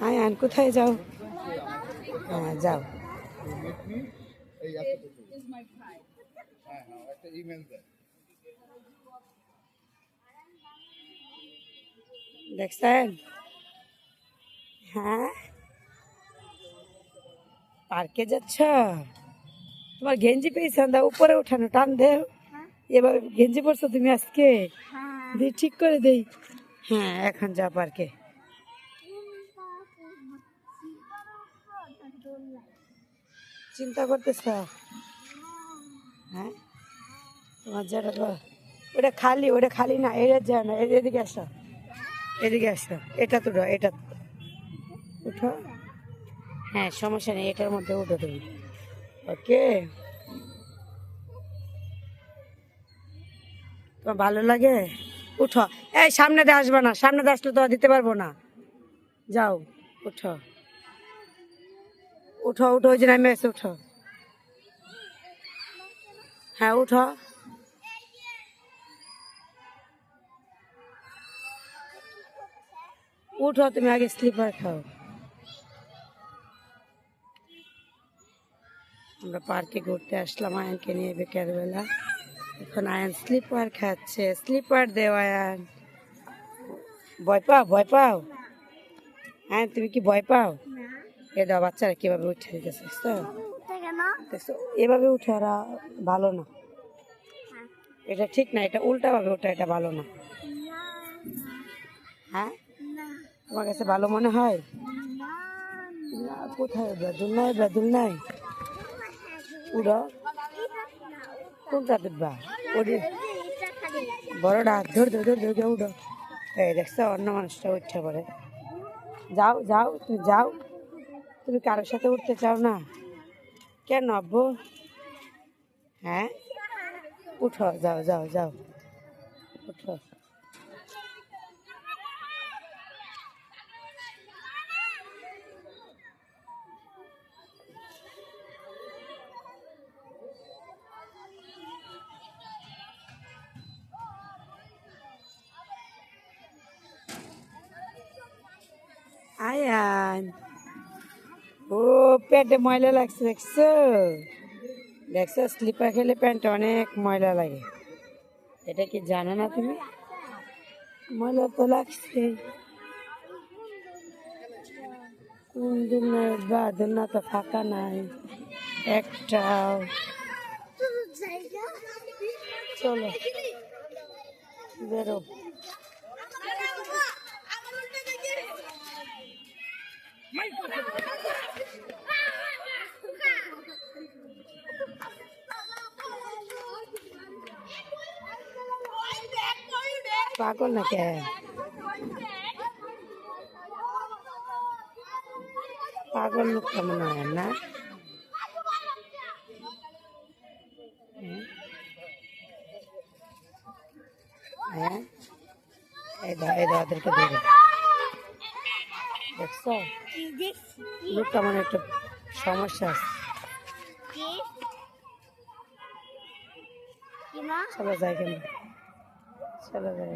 আয়ান কোথায় যাও? হ্যাঁ যাও। হ্যাঁ হ্যাঁ দেয় দেখছেন হ্যাঁ? পার্কে যাচ্ছ? তোমার গেঞ্জি পেয়েছেন দা উপরে উঠানো টান দেও। এবার গেঞ্জি পরছো তুমি আজকে? দি ঠিক করে দেই। হ্যাঁ এখন যা পার্কে। চিন্তা করতেছ? হ্যাঁ? তোমার যেটা ওটা খালি ওটা খালি না এটা যায় না এদিকে আসো। এদিকে আসো এটা তো উঠো, এটা উঠো। হ্যাঁ সমস্যা নেই এটার মধ্যে উঠো তুমি। ওকে। তোমার ভালো লাগে? উঠো। এই সামনে দিয়ে আসবে না সামনে দিয়ে আসলে তো দিতে পারব না। যাও উঠো। উঠো উঠো ওই যে নামে এসে উঠো হ্যাঁ উঠো উঠো তুমি আগে স্লিপার খাও আমরা পার্কে ঘুরতে আসলাম আয়নকে নিয়ে বিকেলবেলা এখন আয়ন স্লিপার খাচ্ছে স্লিপার দেও আয়ন ভয় পাও ভয় পাও আয়ন তুমি কি ভয় পাও এ দাও বাচ্চারা কীভাবে উঠে দিতেছে দেখছ এভাবে উঠে ওরা ভালো না। এটা ঠিক না এটা উল্টা ভাবে ওঠা এটা ভালো না। হ্যাঁ? তোমার কাছে ভালো মনে হয়? না। কোথায় বেদুল নাই বেদুল নাই? উড়ো। কোনটা দিবা ওরে বড়টা ধর ধর ধর ধর উড়ো। এই দেখছ অন্য মানুষটা উঠতে পারে। যাও যাও তুমি যাও। তুমি কারোর সাথে উঠতে চাও না? কেন আব্বু? হ্যাঁ? উঠো, যাও যাও যাও। উঠো। আয়ান। ও, পেটে ময়লা লাগছে, দেখছ? দেখছ স্লিপার খেলে প্যান্টে অনেক ময়লা লাগে। এটা কি জানো না তুমি? ময়লা তো লাগছে। কোন দিন বা না তো ফাঁকা নাই, একটাও। চলো, বেরো। পাগল না কে পাগল লোক কেমন হয় না। হ্যাঁ? এই দাও এই দাও ওদেরকে ধরে দেখছ? লোকটা মানে একটু সমস্যা আছে। চলো যাই কেন? চলো যাই